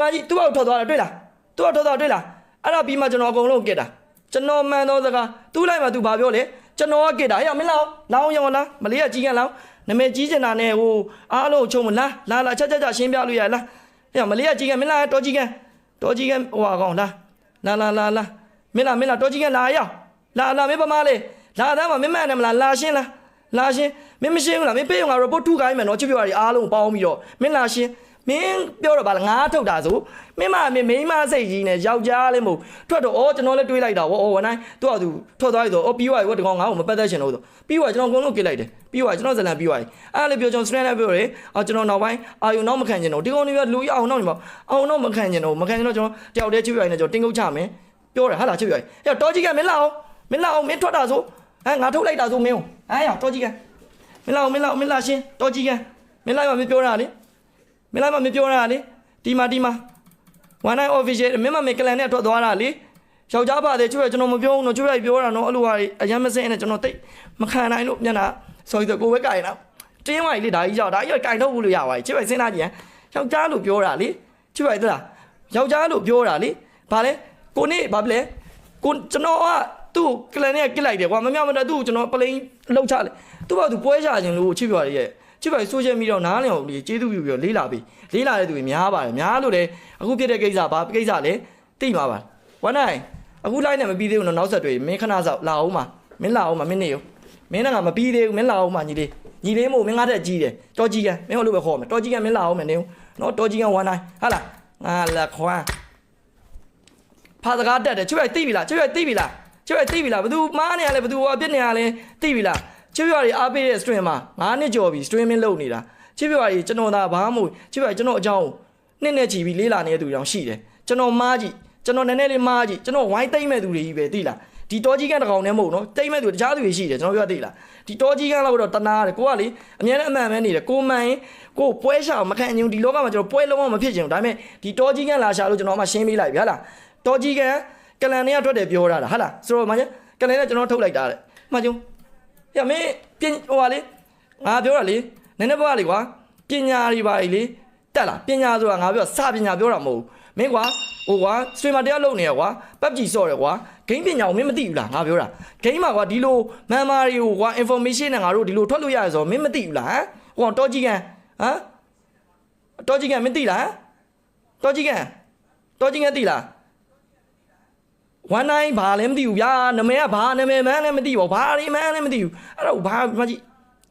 မကြီးသူ့ဘောက်ထွက်သွားတာတွေ့လားသူ့ဘောက်ထွက်သွားတာတွေ့လားအဲ့ဒါပြီးမှကျွန်တော်အကုန်လုံးကစ်တာကျွန်တော်မှန်သောစကားသူ့လိုက်မှသူဘာပြောလဲကျွန်တော်ကကစ်တာဟဲ့မင်းလောင်းလောင်းရောလားမလေးကကြီးကန်လောင်းနမဲကြီးကျင်တာနဲ့ဟိုအားလုံးချုံမလားလာလာချက်ချက်ချက်ရှင်းပြလို့ရလားဟဲ့မလေးကကြီးကန်မင်းလားတော်ကြီးကန်တော်ကြီးကန်ဟိုကောင်လားလာလာလာလာမင်းလားမင်းလားတော်ကြီးကန်လာရောက်လာလာမင်းပမားလေးလာသားမမင်းမနဲ့မလားလာရှင်းလားလာရှင်းမင်းမရှင်းဘူးလားမင်းပေးအောင်ငါ report ထုခိုင်းမယ်နော်ချစ်ပြပါရီအားလုံးပေါင်းပြီးတော့မင်းလာရှင်း မင်းပြောတော့ဗာလားငါထုတ်တာဆိုမင်းမမင်းမိန်းမစိတ်ကြီးနဲ့ယောက်ျားလေးမို့ထွက်တော့ဩကျွန်တော်လည်းတွေးလိုက်တာဗောဩဝန်တိုင်းသူ့အတူထွက်သွားပြီဆိုဩပြီးသွားပြီဗောဒီကောင်ငါ့ကိုမပတ်သက်ချင်လို့ဆိုပြီးသွားကျွန်တော်အကုန်လုံးကိလိုက်တယ်ပြီးသွားကျွန်တော်ဇလန်ပြီးသွားပြီအဲ့လေပြောကျွန်တော် strand နဲ့ပြောတယ်အော်ကျွန်တော်နောက်ပိုင်းအာယုံတော့မခံချင်တော့ဒီကောင်တွေကလူရအောင်တော့နေပါအောင်တော့မခံချင်တော့မခံချင်တော့ကျွန်တော်တယောက်တည်းချစ်ပြပါရီနဲ့ကျွန်တော်တင်းကုတ်ချမယ်ပြောတယ်ဟာလားချစ်ပြပါရီအဲ့တော့ကြီးကမင်းလာအောင်မင်းလာအောင်မင်းထွက်တာဆိုအဲငါထုတ်လိုက်တာဆိုမင်းဟဲ့ရောက်တော်ကြီးကမင်းလာမင်းလာမင်းလာရှင်တော်ကြီးကမင်းလိုက်မမပြောတာလေ မင်းလိုက်မမပြောတာလေဒီမှာဒီမှာ one night official မင်းမမကလန်နဲ့ထွက်သွားတာလေယောက်ျားပါတယ်ကျွဲကျွန်တော်မပြောဘူးနော်ကျွဲပြောတာနော်အဲ့လိုဟာအရင်မစင်းနဲ့ကျွန်တော်တိတ်မခံနိုင်လို့မျက်နှာဆော်ဆိုကိုဝဲကြိုင်တော့တင်းဝိုင်လေဒါကြီးရောက်ဒါကြီးကကြိုင်တော့ဘူးလို့ရပါ යි ချစ်ပိုင်စဉ်းစားကြည့်ဟမ်ယောက်ျားလို့ပြောတာလေချစ်ပိုင်သလားယောက်ျားလို့ပြောတာလေဘာလဲကိုနေဘာလဲကိုကျွန်တော်ကသူ့ကလန်နဲ့ကစ်လိုက်တယ်ကွာမမြောက်မတက်သူ့ကိုကျွန်တော်ပလိန်လှုပ်ချလိုက်သူ့ဘာသူပွဲချခြင်းလို့ချစ်ပြပါရဲ့ ချစ်ပိုင်ဆိုရှယ်မီဒီယာနားလည်အောင်ဒီကျေးဇူးပြုပြီးတော့လေးလာပြီလေးလာတဲ့သူတွေများပါတယ်များလို့လေအခုဖြစ်တဲ့ကိစ္စဘာကိစ္စလဲသိမှာပါဝန်နိုင်အခုလိုက်နေမပြီးသေးဘူးနော်နောက်ဆက်တွေမင်းခဏဆောက်လာအောင်ပါမင်းလာအောင်ပါမင်းနေရောမင်းကမပြီးသေးဘူးမင်းလာအောင်ပါညီလေးညီလေးမို့မင်းငါတက်ကြီးတယ်တော်ကြီးကမင်းဟိုလိုပဲခေါ်မယ်တော်ကြီးကမင်းလာအောင်မယ်နေဦးနော်တော်ကြီးကဝန်နိုင်ဟာလားငါလက်ခွမ်းဖာစကားတက်တယ်ချွေသိပြီလားချွေသိပြီလားချွေသိပြီလားဘသူမားနေရလဲဘသူအပြစ်နေရလဲသိပြီလား ချွေရွာတွေအားပေးတဲ့ stream မှာ9နှစ်ကျော်ပြီ streaming လုပ်နေတာချွေရွာတွေကျွန်တော်သာဘာမှမဟုတ်ချွေရွာကျွန်တော်အကြောင်းနှစ်နဲ့ချီပြီးလေးလာနေတဲ့သူတွေတောင်ရှိတယ်ကျွန်တော်မားကြည့်ကျွန်တော်နည်းနည်းလေးမားကြည့်ကျွန်တော်ဝိုင်းသိမ့်မဲ့သူတွေကြီးပဲသိလားဒီတောကြီးကန်းတစ်ကောင်နဲ့မဟုတ်နော်တိမ့်မဲ့သူတခြားသူတွေရှိတယ်ကျွန်တော်ပြောသိလားဒီတောကြီးကန်းလောက်တော့တနာတယ်ကိုကလေအများနဲ့အမှန်ပဲနေတယ်ကိုမှန်ရင်ကိုပွဲရှာမခံချင်ဘူးဒီလောကမှာကျွန်တော်ပွဲလုံးဝမဖြစ်ချင်ဘူးဒါပေမဲ့ဒီတောကြီးကန်းလာရှာလို့ကျွန်တော်မှရှင်းပေးလိုက်ပြီဟာလားတောကြီးကန်းကလန်တွေကထွက်တယ်ပြောတာလားဟာလားဆိုတော့မှကလန်နဲ့ကျွန်တော်ထုတ်လိုက်တာတဲ့မှကျုံ ရမင်းပြင်ဟိုပါလေငါပြောတာလေနည်းနည်းပါလေကွာပညာတွေပါလေတက်လားပညာဆိုတာငါပြောစပညာပြောတာမဟုတ်ဘူးမင်းကွာဟိုကွာစထရီမာတရားလုပ်နေရကွာပတ်ကြီးစော့ရကွာဂိမ်းပညာကိုမင်းမသိဘူးလားငါပြောတာဂိမ်းမှာကွာဒီလိုမန်မာတွေကိုကွာ information နဲ့ငါတို့ဒီလိုထွက်လို့ရရဆိုမင်းမသိဘူးလားဟမ်ဟိုတော့ကြီးကန်ဟမ်တော့ကြီးကန်မင်းသိလားတော့ကြီးကန်တော့ကြီးကန်သိလား ဝမ်နိုင်ဘာလည်းမသိဘူးဗျာနာမည်ကဘာနာမည်မှန်းလည်းမသိဘူးဘာရီမှန်းလည်းမသိဘူးအဲ့တော့ဘာမကြီး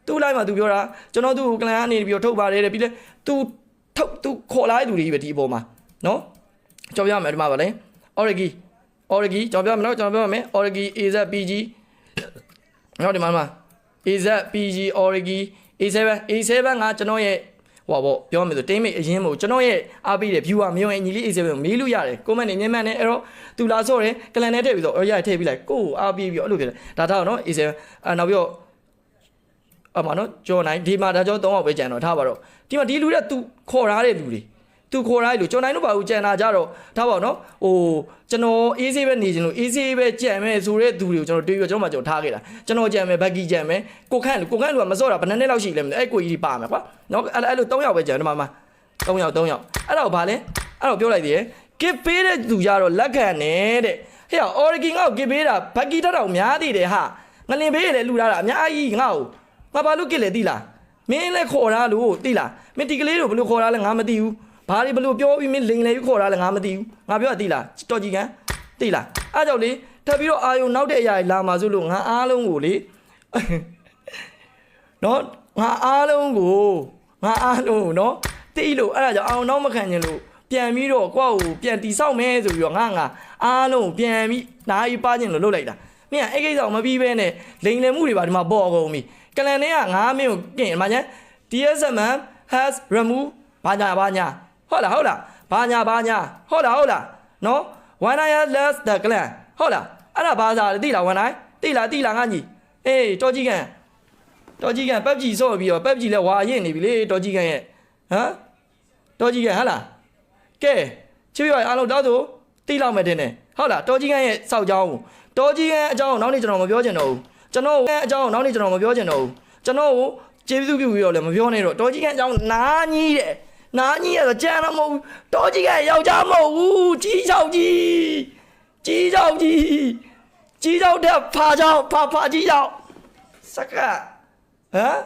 သူ့လိုက်မှာသူပြောတာကျွန်တော်သူ့ကိုကလန်ကနေပြီးတော့ထုတ်ပါတယ်တဲ့ပြီးလဲ तू ထုတ် तू ခေါ်လာတဲ့လူတွေကြီးပဲဒီအပေါ်မှာနော်ကြောက်ရမယ်ဒီမှာပါလေ Origi Origi ကြောက်ပြမယ်နော်ကျွန်တော်ပြောမယ် Origi AZPG နော်ဒီမှာမှာ AZPG Origi A7 A7 ကကျွန်တော်ရဲ့ ဟိုပါပေါ့ပြောမယ်ဆို team mate အရင်မို့ကျွန်တော်ရဲ့အားပေးတဲ့ viewer မျိုးရင်ညီလေး A7 ကိုမေးလို့ရတယ် comment နဲ့ညံ့မှန်နဲ့အဲ့တော့သူလာဆော့တယ်ကလန်နဲ့ထည့်ပြီးတော့အော်ရထည့်ပြီးလိုက်ကိုကိုအားပေးပြီးတော့အဲ့လိုဖြစ်တယ်ဒါထားတော့နော် A7 အဲနောက်ပြီးတော့အမနော်ကျော်နိုင်ဒီမှာဒါကျော်3ယောက်ပဲကြံတော့ထားပါတော့ဒီမှာဒီလူတွေက तू ခေါ်ထားတဲ့လူတွေ သူခေါ်ထားတဲ့လူကျော်နိုင်တို့ပါဘူးကြံတာကြတော့ထားပါတော့နော်ဟိုကျွန်တော်အေးဆေးပဲနေချင်လို့အေးဆေးပဲကြံမယ်ဆိုတဲ့သူတွေကိုကျွန်တော်တွေးပြီးကျွန်တော်မှကျွန်တော်ထားခဲ့တာကျွန်တော်ကြံမယ်ဘက်ကီကြံမယ်ကိုခန့်ကိုခန့်လူကမစော့တာဘယ်နှစ်နှစ်လောက်ရှိလဲမသိအဲ့ကိုကြီးပါမယ်ကွာနော်အဲ့အဲ့လို3ယောက်ပဲကြံဒီမှာမှာ3ယောက်3ယောက်အဲ့တော့ဘာလဲအဲ့တော့ပြောလိုက်သေးတယ် give ပေးတဲ့သူကြတော့လက်ခံနေတဲ့ဟဲ့ origin ငါ့ကို give ပေးတာဘက်ကီတက်တော့များသေးတယ်ဟာငလင်ပေးရလေလူလာတာအများကြီးငါ့ကိုငါဘာလို့ give လဲသိလားမင်းလည်းခေါ်တာလို့သိလားမင်းဒီကလေးတို့ဘယ်လိုခေါ်တာလဲငါမသိဘူး ဘာတွေဘယ်လိုပြောပြီးမင်းလိန်လေပြီးခေါ်တာလဲငါမသိဘူးငါပြောတာသိလားတော်ကြီးကန်သိလားအဲ့ကြောင့်လေထပ်ပြီးတော့အာယုံနောက်တဲ့အရာကြီးလာမှာဆိုလို့ငါအားလုံးကိုလေနော်ငါအားလုံးကိုငါအားလုံးကိုနော်တိလို့အဲ့ဒါကြောင့်အောင်တော့မခံချင်လို့ပြန်ပြီးတော့ကိုယ့်ကိုပြန်တီဆောက်မယ်ဆိုပြီးတော့ငါငါအားလုံးကိုပြန်ပြီးနားကြီးပါခြင်းလို့လုပ်လိုက်တာမင်းကအဲ့ကိစ္စကိုမပြီးဘဲနဲ့လိန်လည်မှုတွေပါဒီမှာပေါ်ကုန်ပြီကလန်နဲ့ကငါမင်းကိုကင်မှာညာ DSM has remove ဘာညာဘာညာ ဟုတ်လားဟုတ်လားဘာညာဘာညာဟုတ်လားဟုတ်လားနော် one eye less the clan ဟုတ်လားအဲ့ဒါဘာသာလဲသိလား one eye သိလားသိလားငါညီအေးတော်ကြီးကန်တော်ကြီးကန်ပက်ကြီးဆော့ပြီးတော့ပက်ကြီးလဲဝါရင့်နေပြီလေတော်ကြီးကန်ရဲ့ဟမ်တော်ကြီးကန်ဟာလားကဲချွေးရအားလုံးတောက်သူတိလောက်မယ်တင်တယ်ဟုတ်လားတော်ကြီးကန်ရဲ့စောက်ကြောင်းတော်ကြီးကန်အကြောင်းနောက်နေ့ကျွန်တော်မပြောချင်တော့ဘူးကျွန်တော်အကြောင်းနောက်နေ့ကျွန်တော်မပြောချင်တော့ဘူးကျွန်တော်ကိုကျေးဇူးပြုပြီးတော့လည်းမပြောနဲ့တော့တော်ကြီးကန်အကြောင်းနားကြီးတဲ့ နာကြီးရတော့ကြမ်းတော့မဟုတ်ဘူးတော်ကြီးကယောက်ျားမဟုတ်ဘူးကြီးချောက်ကြီးကြီးချောက်ကြီးကြီးချောက်တဲ့ဖာချောက်ဖာဖာကြီးချောက်စကဟမ်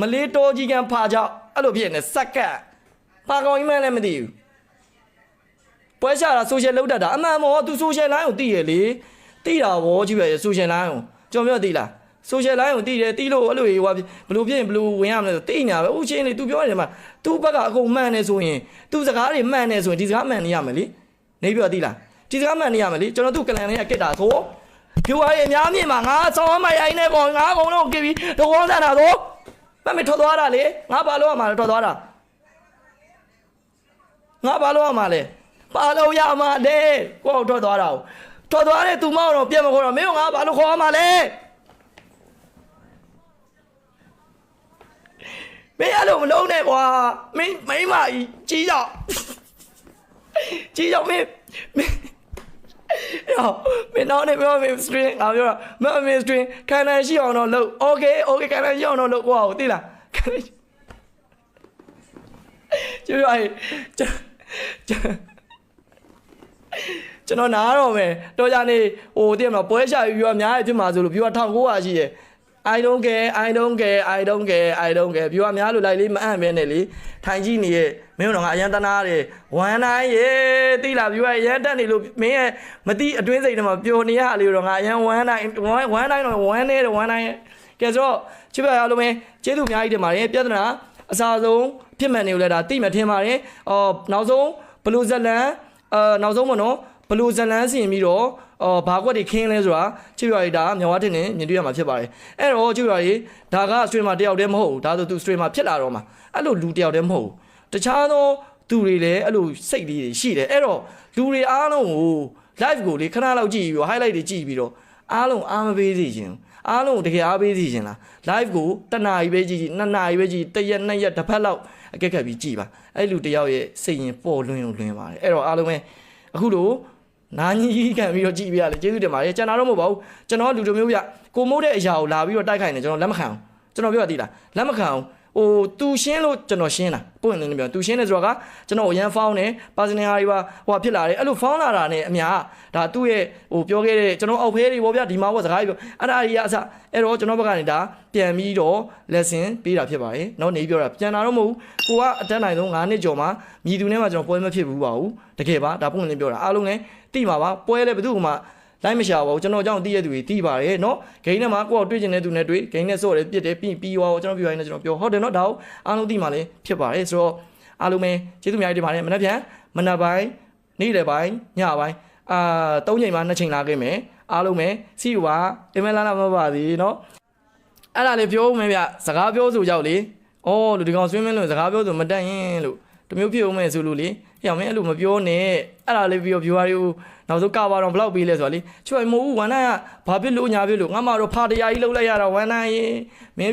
မလေးတော်ကြီးကဖာချောက်အဲ့လိုဖြစ်နေစကဖာကောင်ကြီးမှလည်းမသိဘူးပွဲချတာဆိုရှယ်လောက်တတ်တာအမှန်မောသူဆိုရှယ်လိုင်းကိုသိရလေသိတာဗောကြည့်ပဲဆိုရှယ်လိုင်းကိုကျွန်တော်ပြောသိလား ဆိုရှယ်လိုင်းကိုသိတယ်သိလို့အဲ့လိုဟိုဘယ်လိုဖြစ်ရင်ဘယ်လိုဝင်ရမလဲဆိုသိညာပဲဥချင်းလေ तू ပြောနေတယ်မှာ तू ဘက်ကအကုန်မှန်နေဆိုရင် तू စကားတွေမှန်နေဆိုရင်ဒီစကားမှန်နေရမယ်လေနေပြောသိလားဒီစကားမှန်နေရမယ်လေကျွန်တော်သူ့ကလန်လေးကကစ်တာဆိုဖြူအားရအများမြင်မှာငါဆောင်းမရိုင်းနေကောင်ငါအကုန်လုံးကစ်ပြီးတကောဆန်တာဆိုမမေထွက်သွားတာလေငါဘာလို့ရမှာလဲထွက်သွားတာငါဘာလို့ရမှာလဲဘာလို့ရမှာလဲကိုယ့်ထွက်သွားတာကိုထွက်သွားတဲ့သူမောက်တော့ပြတ်မခေါ်တော့မင်းကငါဘာလို့ခေါ်ရမှာလဲ မင်းအဲ့လိုမလုံးနဲ့ကွာမင်းမိမကြီးကြီးတော့ကြီးတော့မင်းမင်းရောမင်းတော့နေပြောမင်း string ငါပြောတာမမင်း string ခံနိုင်ရှိအောင်တော့လုပ် okay okay ခံနိုင်ရှိအောင်တော့လုပ်ကွာဟုတ်သိလားခံနိုင်ကျပြောအေးကျွန်ကျွန်တော်နားတော့မယ်တော်ကြနေဟိုတည်မလားပွဲရှာယူရအများကြီးဖြစ်မှာဆိုလို့ view 1900ရှိတယ် I don't care I don't care I don't care I don't care ပြောအများလို့လိုက်လေးမအံ့ပဲနဲ့လေထိုင်ကြည့်နေရဲ့မင်းတို့ကအရန်တနာတယ်ဝမ်းတိုင်းရေတိလာပြောရရန်တက်နေလို့မင်းရဲ့မတိအတွင်းစိတ်ထဲမှာပျော်နေရလေတော့ငါအရန်ဝမ်းတိုင်းဝမ်းဝမ်းတိုင်းတော့ဝမ်းနေတယ်ဝမ်းတိုင်းရဲ့ကဲဆိုတော့ချစ်ပြရလို့မင်းကျေးဇူးအများကြီးတင်ပါတယ်ပြဿနာအစားဆုံးဖြစ်မှန်နေလို့လဲဒါတိမှထင်ပါတယ်အော်နောက်ဆုံးဘလူးဇလန်အာနောက်ဆုံးမနော်ဘလူးဇလန်စီရင်ပြီးတော့ အော်ဘာကွက်တွေခင်းလဲဆိုတာချစ်ပြရည်ဒါမြောင်ဝါတင်နေမြင်တွေ့ရမှာဖြစ်ပါတယ်အဲ့တော့ချစ်ပြရည်ဒါကစထရီမာတယောက်တည်းမဟုတ်ဘူးဒါဆိုသူစထရီမာဖြစ်လာတော့မှာအဲ့လိုလူတယောက်တည်းမဟုတ်ဘူးတခြားသောသူတွေလည်းအဲ့လိုစိတ်လေးတွေရှိတယ်အဲ့တော့လူတွေအားလုံးကို live ကိုလေခဏလောက်ကြည့်ပြီးတော့ highlight တွေကြည့်ပြီးတော့အားလုံးအားမပေးသေးခြင်းအားလုံးကိုတကယ်အားပေးသေးခြင်းလား live ကိုတစ်နာရီပဲကြည့်ကြည့်နှစ်နာရီပဲကြည့်တစ်ရက်နှစ်ရက်တစ်ဖက်လောက်အကက်ခတ်ပြီးကြည့်ပါအဲ့လူတယောက်ရဲ့စိတ်ရင်ပေါ်လွင်လွင်ပါတယ်အဲ့တော့အားလုံးပဲအခုလို့ နာကြီးခံပြီးတော့ကြည့်ပြရလေကျေးဇူးတင်ပါတယ်ကျွန်တော်တော့မဟုတ်ပါဘူးကျွန်တော်လူတို့မျိုးပြကိုမိုးတဲ့အရာကိုလာပြီးတော့တိုက်ခိုင်နေကျွန်တော်လက်မခံအောင်ကျွန်တော်ပြောရသေးလားလက်မခံအောင် ဟိုသူရှင်းလို့ကျွန်တော်ရှင်းတာပုံနေနေပြောသူရှင်းနေဆိုတော့ကကျွန်တော်အရန်ဖောင်းတယ်ပါစနေဟာတွေပါဟိုဖြစ်လာတယ်အဲ့လိုဖောင်းလာတာနဲ့အများဒါသူ့ရဲ့ဟိုပြောခဲ့တဲ့ကျွန်တော်အောက်ဖဲတွေပေါ့ဗျဒီမှာပေါ့စကားပြောအဲ့ဒါတွေကအစအဲ့တော့ကျွန်တော်ဘက်ကနေဒါပြန်ပြီးတော့ lesson ပေးတာဖြစ်ပါတယ်เนาะနေပြောတာပြန်လာတော့မဟုတ်ဘူးကိုကအတက်နိုင်ဆုံး9နှစ်ကျော်မှာမြည်သူနဲ့မှကျွန်တော်ပွဲမဖြစ်ဘူးပါဘူးတကယ်ပါဒါပုံနေပြောတာအားလုံးလည်းတိပါပါပွဲလည်းဘယ်သူမှ လိုက်မရှာပါဘူးကျွန်တော်အကြောင်းသိရသူတွေသိပါတယ်เนาะဂိမ်းထဲမှာကိုယ့်ကိုတွေ့ကျင်တဲ့သူနဲ့တွေ့ဂိမ်းနဲ့ဆော့တယ်ပြစ်တယ်ပြီးပြီးသွားကျွန်တော်ပြောရရင်ကျွန်တော်ပြောဟုတ်တယ်เนาะဒါကိုအားလုံးသိမှလည်းဖြစ်ပါတယ်ဆိုတော့အားလုံးပဲကျေးဇူးများတင်ပါတယ်မနေ့ပြန်မနက်ပိုင်းနေ့လယ်ပိုင်းညပိုင်းအာ၃ချိန်မှ၂ချိန်လာခဲ့မယ်အားလုံးပဲစီယူပါအင်မလာလာမပါသေးเนาะအဲ့ဒါလေးပြောဦးမယ်ဗျစကားပြောဆိုကြောက်လေဩလူဒီကောင်ဆွေးမင်းလို့စကားပြောဆိုမတတ်ရင်လို့ တမျိုးဖြစ်ဦးမယ်ဆိုလို့လေဟေ့အောင်မင်းအဲ့လိုမပြောနဲ့အဲ့ဒါလေးပြောပြောရည်နောက်ဆုံးကပါတော့ဘလောက်ပေးလဲဆိုတာလေချွတ်မို့ဝန်နိုင်ကဘာဖြစ်လို့ညာဖြစ်လို့ငါမှတော့ဖာတရားကြီးလှုပ်လိုက်ရတာဝန်နိုင်ရေမင်း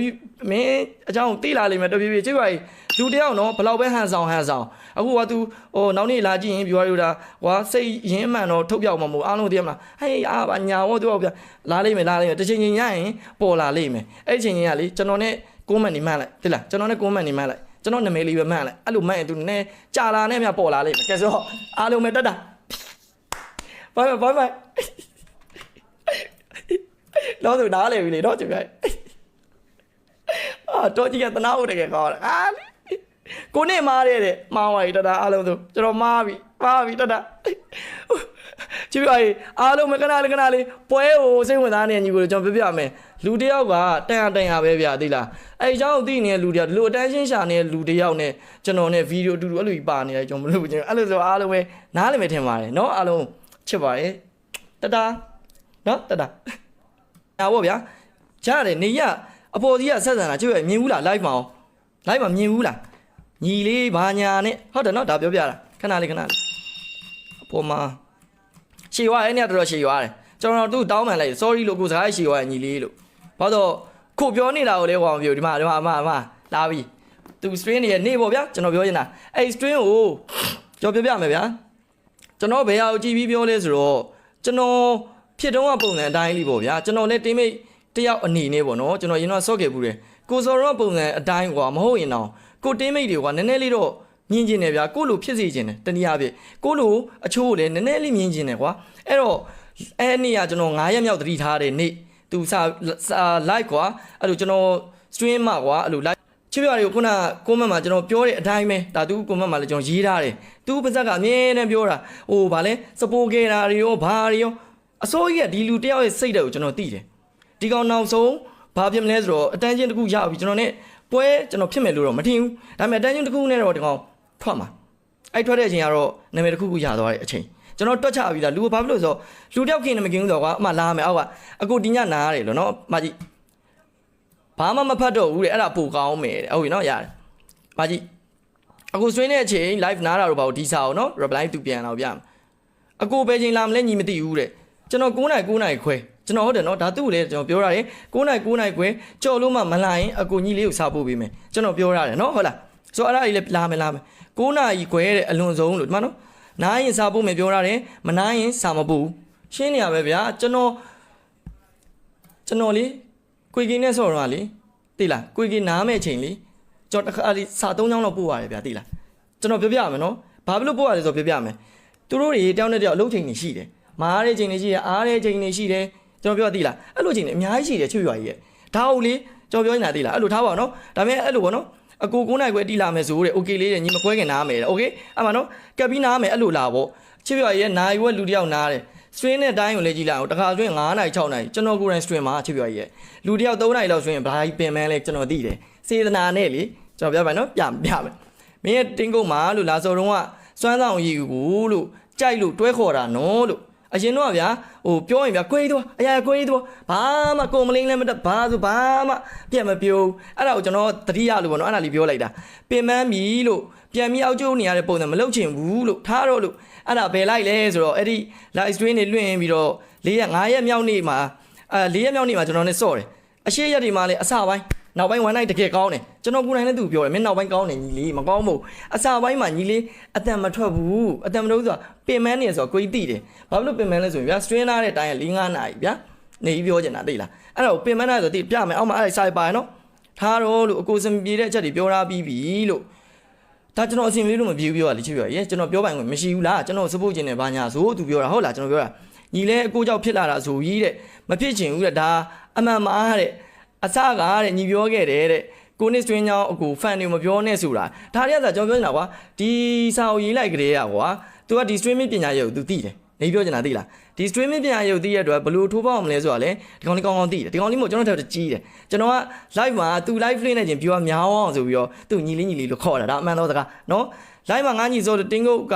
မင်းအကြောင်းသိလာလိမ့်မယ်တပြေပြေချွတ်ပါကြီးလူတယောက်နော်ဘလောက်ပဲဟန်ဆောင်ဟန်ဆောင်အခုက तू ဟိုနောက်နေ့လာကြည့်ရင်ပြောရတာဟွာစိတ်ရင်းမှန်တော့ထုတ်ပြောက်မှာမဟုတ်အားလုံးသိရမလားဟေးအာဘာညာဝတ်တော့ဗျလာလိမ့်မယ်လာလိမ့်မယ်တစ်ချိန်ချိန်ရရင်ပေါ်လာလိမ့်မယ်အဲ့ချိန်ချင်းကလေကျွန်တော်နဲ့ကိုမန်နေမှန်းလိုက်တိလားကျွန်တော်နဲ့ကိုမန်နေမှန်းလိုက် ကျွန်တော်နာမည်လေးပဲမှန်းလိုက်အဲ့လိုမှန်းရင် तू နည်းကြာလာနဲ့မြပေါ်လာလိမ့်မယ်ကဲဆိုတော့အားလုံးပဲတက်တာဘိုင်ဘိုင်ဘိုင်တော့သူနားလေပြီလေတော့ကျပြအာတော့ကြီးကတနာဟုတ်တယ်ကကောအာကိုနဲ့မားတဲ့တဲ့မားဝါရီတတာအားလုံးသူကျွန်တော်မားပြီမားပြီတတာ ကြည့်ပြအေးအားလုံးမကနာလေးကနာလေးပွဲကိုစိတ်ဝင်စားနေညီကိုကျွန်တော်ပြပြမယ်လူတယောက်ကတန်ရတန်ရပဲဗျာသိလားအဲအကြောင်းသိနေတဲ့လူတယောက်ဒီလိုအတန်းရှင်းရှာနေတဲ့လူတယောက်နဲ့ကျွန်တော်နဲ့ဗီဒီယိုအတူတူအဲ့လိုကြီးပါနေတယ်ကျွန်တော်မလို့ကျွန်တော်အဲ့လိုဆိုအားလုံးပဲနားလည်မယ်ထင်ပါတယ်เนาะအားလုံးချစ်ပါတယ်တတာเนาะတတာညာပေါ့ဗျာကြားတယ်နေရအပေါ်ကြီးကဆက်ဆံတာချစ်ရမြင်ဘူးလား live မှာ live မှာမြင်ဘူးလားညီလေးဘာညာနဲ့ဟုတ်တယ်เนาะဒါပြောပြတာခဏလေးခဏလေးအပေါ်မှာ ရှည်သွားအဲ့เนี่ยတော်တော်ရှည်သွားတယ်ကျွန်တော်တို့တောင်းပန်လိုက် sorry လို့ကိုစကားရှည်သွားညီလေးလို့ဘာတော့ခုပြောနေတာကိုလဲဟောမပြောဒီမှာဒီမှာအမအမလာပြီသူ string တွေရဲ့နေပေါ့ဗျာကျွန်တော်ပြောနေတာအဲ့ string ကိုကြော်ပြပြမယ်ဗျာကျွန်တော်ဘယ်ဟာကိုကြည့်ပြီးပြောလဲဆိုတော့ကျွန်တော်ဖြစ်တော့ပုံစံအတိုင်းလေးပေါ့ဗျာကျွန်တော်လည်း teammate တယောက်အနေနဲ့ပေါ့နော်ကျွန်တော်ရင်တော့ဆော့ခဲ့ဘူးတယ်ကိုစော်တော့ပုံစံအတိုင်းကွာမဟုတ်ရင်တော့ ကိုတင်းမိတ်တွေကနည်းနည်းလေးတော့ မြင်ကျင်တယ်ဗျာကိုလိုဖြစ်စေခြင်းတယ်တနည်းအားဖြင့်ကိုလိုအချိုးကိုလည်းနည်းနည်းလေးမြင်ကျင်တယ်ကွာအဲ့တော့အဲ့နေ့ကကျွန်တော်9ရက်မြောက်သတိထားတဲ့နေ့သူစာစာ live ကွာအဲ့လိုကျွန်တော် stream မှာကွာအဲ့လို live ချစ်ပြတွေကိုခုနကိုမန့်မှာကျွန်တော်ပြောတဲ့အတိုင်းပဲဒါသူကိုမန့်မှာလည်းကျွန်တော်ရေးထားတယ်သူပါဇက်ကအမြဲတမ်းပြောတာဟိုဗာလဲစပိုကေတာတွေရောဘာတွေရောအစိုးရကဒီလူတယောက်ရဲ့စိတ်တွေကိုကျွန်တော်သိတယ်ဒီကောင်နောက်ဆုံးဘာဖြစ်မလဲဆိုတော့အတန်းချင်းတစ်ခုရပြီကျွန်တော် ਨੇ ပွဲကျွန်တော်ဖြစ်မယ်လို့တော့မထင်ဘူးဒါပေမဲ့အတန်းချင်းတစ်ခုနဲ့တော့ဒီကောင် ထွက်မှာအဲ့ထွက်တဲ့အချိန်ကတော့နာမည်တစ်ခုခုရသွားတဲ့အချိန်ကျွန်တော်တွက်ချပြီလားလူကဘာဖြစ်လို့ဆိုတော့လူတယောက်ခင်နေမကင်းဘူးဆိုတော့ကွာအမှလာမယ်အောက်ကအကိုဒီညနားရတယ်လို့နော်မကြီးဘာမှမဖတ်တော့ဘူးတဲ့အဲ့ဒါပိုကောင်းမယ်တဲ့ဟုတ်ပြီနော်ရတယ်။မာကြီးအခုဆွေးနေတဲ့အချိန် live နားတာတော့ဘာလို့ဒီစာအောင်နော် reply သူပြန်တော့ပြမယ်။အကိုပဲချိန်လာမလဲညီမသိဘူးတဲ့။ကျွန်တော်9နိုင်9နိုင်ခွဲကျွန်တော်ဟုတ်တယ်နော်ဒါသူ့ကိုလည်းကျွန်တော်ပြောရတယ်9နိုင်9နိုင်ခွဲကြော်လို့မှမလာရင်အကိုညီလေးကိုစာပို့ပေးမယ်ကျွန်တော်ပြောရတယ်နော်ဟုတ်လား ဆိုတော့အဲ့ဒါကြီးလည်းလာမယ်လာမယ်9နိုင်ခွဲတဲ့အလွန်ဆုံးလို့ဒီမှာနော်နားရင်စာပို့မယ်ပြောရတယ်မနားရင်စာမပို့ဘူးရှင်းနေရပဲဗျာကျွန်တော်ကျွန်တော်လေးကွေကင်းနဲ့ဆော့တော့လေသိလားကွေကင်းနားမဲ့အချိန်လေကျွန်တော်တစ်ခါလေးစာသုံးချောင်းလောက်ပို့ရတယ်ဗျာသိလားကျွန်တော်ပြောပြမယ်နော်ဘာဖြစ်လို့ပို့ရလဲဆိုတော့ပြောပြမယ်သူတို့တွေတယောက်နဲ့တယောက်အလုပ်ချိန်တွေရှိတယ်မားတဲ့ချိန်တွေရှိတယ်အားတဲ့ချိန်တွေရှိတယ်ကျွန်တော်ပြောသိလားအဲ့လိုချိန်တွေအများကြီးရှိတယ်ချွတ်ရွာကြီးရဲ့ဒါဟုတ်လေကျွန်တော်ပြောနေတာသိလားအဲ့လိုထားပါတော့နော်ဒါပေမဲ့အဲ့လိုပေါ့နော် အကို9နိုင်ခွဲတီးလာမယ်ဆိုတဲ့ okay လေးတဲ့ညီမကွဲခင်နားမယ်တဲ့ okay အဲ့မှာနော်ကပ်ပြီးနားမယ်အဲ့လိုလာပေါ့ချစ်ရွာကြီးရဲ့နိုင်ဝက်လူတယောက်နားတယ် stream နဲ့တိုင်းကိုလည်းကြည့်လိုက်အောင်တခါ stream 9နိုင်6နိုင်ကျွန်တော်ကိုယ်တိုင် stream မှာချစ်ပြောရရဲ့လူတယောက်3နိုင်လောက် stream ဘာကြီးပင်မန်းလဲကျွန်တော်သိတယ်စေတနာနဲ့လေကျွန်တော်ပြပါနော်ပြပြမယ်မင်းရဲ့တင်းကုတ်မှာလို့လာစော်တော့ကစွမ်းဆောင်ရည်ကိုလို့ကြိုက်လို့တွဲခေါ်တာနော်လို့ အရင်တော့ဗျာဟိုပြောရင်ဗျာကိုကြီးတော့အရာကိုကြီးတော့ဘာမှကိုမလင်းလည်းမတက်ဘာဆိုဘာမှပြတ်မပြိုးအဲ့ဒါကိုကျွန်တော်တတိယလို့ပေါ့နော်အဲ့ဒါလေးပြောလိုက်တာပင်မန်းပြီလို့ပြန်ပြီးအောက်ကျုံနေရတဲ့ပုံစံမလုပ်ချင်ဘူးလို့ထားတော့လို့အဲ့ဒါဘယ်လိုက်လဲဆိုတော့အဲ့ဒီ live stream တွေလွှင့်ပြီးတော့၄ရက်၅ရက်မြောက်နေ့မှာအဲ၄ရက်မြောက်နေ့မှာကျွန်တော်နဲ့စော့တယ်အရှိရက်တွေမှာလည်းအစပိုင်း နောက်ပိုင်း one night တကယ်ကောင်းတယ်ကျွန်တော်ကိုယ်တိုင်လည်းသူပြောတယ်မင်းနောက်ပိုင်းကောင်းတယ်ညီလေးမကောင်းဘူးအစပိုင်းမှာညီလေးအတန်မထွက်ဘူးအတန်မထွက်ဘူးဆိုတာပင်မန်းနေဆိုတော့ကိုကြီးသိတယ်ဘာလို့ပင်မန်းလဲဆိုရင်ဗျာ stream လာတဲ့အတိုင်း၄၅နာရီဗျာနေပြီးပြောချင်တာသိလားအဲ့တော့ပင်မန်းလာဆိုတိပြမယ်အောက်မှာအဲ့ဒါစာပါရနော်ထားတော့လို့အကိုစံပြေတဲ့အချက်တွေပြောထားပြီးပြီလို့ဒါကျွန်တော်အစီအမလေးလို့မပြေဘူးပြောရလေချစ်ပြောရဲကျွန်တော်ပြောပိုင်ခွင့်မရှိဘူးလားကျွန်တော်စပို့ခြင်းနဲ့ဘာညာဆိုသူပြောတာဟုတ်လားကျွန်တော်ပြောတာညီလဲအကိုကြောင့်ဖြစ်လာတာဆိုကြီးတဲ့မဖြစ်ချင်ဘူးတဲ့ဒါအမှန်မှားတဲ့ အစကားတဲ့ညီပြောခဲ့တယ်တဲ့ကိုနစ်စတွင်းကြောင်းအကိုဖန်တွေမပြောနဲ့ဆိုတာဒါတွေကဆိုကျွန်တော်ပြောနေတာကွာဒီစာအုပ်ရေးလိုက်ကြတဲ့ကွာ तू ကဒီ streaming ပညာရေးကို तू သိတယ်နေပြောချင်တာသိလားဒီ streaming ပညာရေးကိုသိရတဲ့အတွက်ဘယ်လိုထိုးပေါက်မလဲဆိုတာလေဒီကောင်လေးကောင်းကောင်းသိတယ်ဒီကောင်လေးမို့ကျွန်တော်တို့ကြီးတယ်ကျွန်တော်က live မှာ तू live play နေခြင်း view များအောင်ဆိုပြီးတော့သူညီလေးညီလေးလို့ခေါ်တာဒါအမှန်တော့စကားနော် live မှာငါညီဆိုတင်းကုတ်က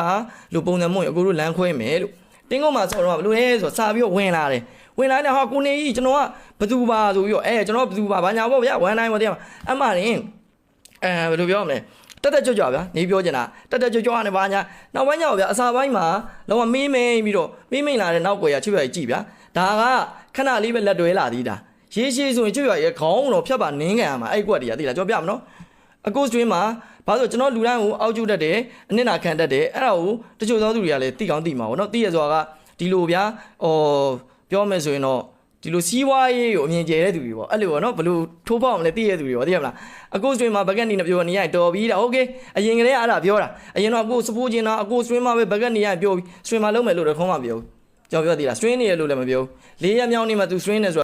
လူပုံစံမို့အကိုတို့လမ်းခွဲမယ်လို့တင်းကုတ်မှာဆိုတော့ဘယ်လိုလဲဆိုစာပြီးတော့ဝင်လာတယ် ဝင်လာတယ်ဟာကိုနေကြီးကျွန်တော်ကဘသူပါဆိုပြီးတော့အဲကျွန်တော်ဘသူပါဘာညာပေါ့ဗျာဝန်တိုင်းပေါ့တရားအမှန်ရင်အဲဘယ်လိုပြောမလဲတက်တက်ကြွကြွဗျာနေပြောချင်တာတက်တက်ကြွကြွနဲ့ဘာညာနောက်ပိုင်းကျတော့ဗျာအစာပိုင်းမှာလောကမေးမိန်ပြီးတော့မေးမိန်လာတဲ့နောက်ွယ်ရချွတ်ရကြည့်ဗျာဒါကခဏလေးပဲလက်တွဲလာသေးတာရေးရှိဆိုရင်ချွတ်ရရဲ့ခေါင်းတော့ဖြတ်ပါနင်းခံရမှာအဲ့ကွက်တည်းရသိလားကြောပြမနော်အကိုစတွင်းမှာဘာလို့ကျွန်တော်လူတိုင်းကိုအောက်ကျတတ်တယ်အနစ်နာခံတတ်တယ်အဲ့ဒါကိုတချို့သောသူတွေကလည်းသိကောင်းသိမှာပေါ့နော်သိရဆိုတာကဒီလိုဗျာဟော ပြောမယ်ဆိုရင်တော့ဒီလိုစီးပွားရေးကိုအမြင်ကျတဲ့သူတွေပေါ့အဲ့လိုပေါ့နော်ဘလို့ထိုးပေါက်မလဲသိရတဲ့သူတွေပေါ့သိရမလားအခုစတွင်းမှာဘက်ကက်နေနေပြောနေရတော်ပြီးတာโอเคအရင်ကလေးကအဲ့ဒါပြောတာအရင်တော့အခုစပိုးကျင်တာအခုစတွင်းမှာပဲဘက်ကက်နေရပြောပြီးစတွင်းမှာလုံးမယ်လို့တော့ခေါင်းမပြောဘူးကြောက်ပြောသေးလားစတွင်းနေရလို့လည်းမပြောဘူးလေးရက်မြောင်းနေမှာသူစတွင်းနေဆို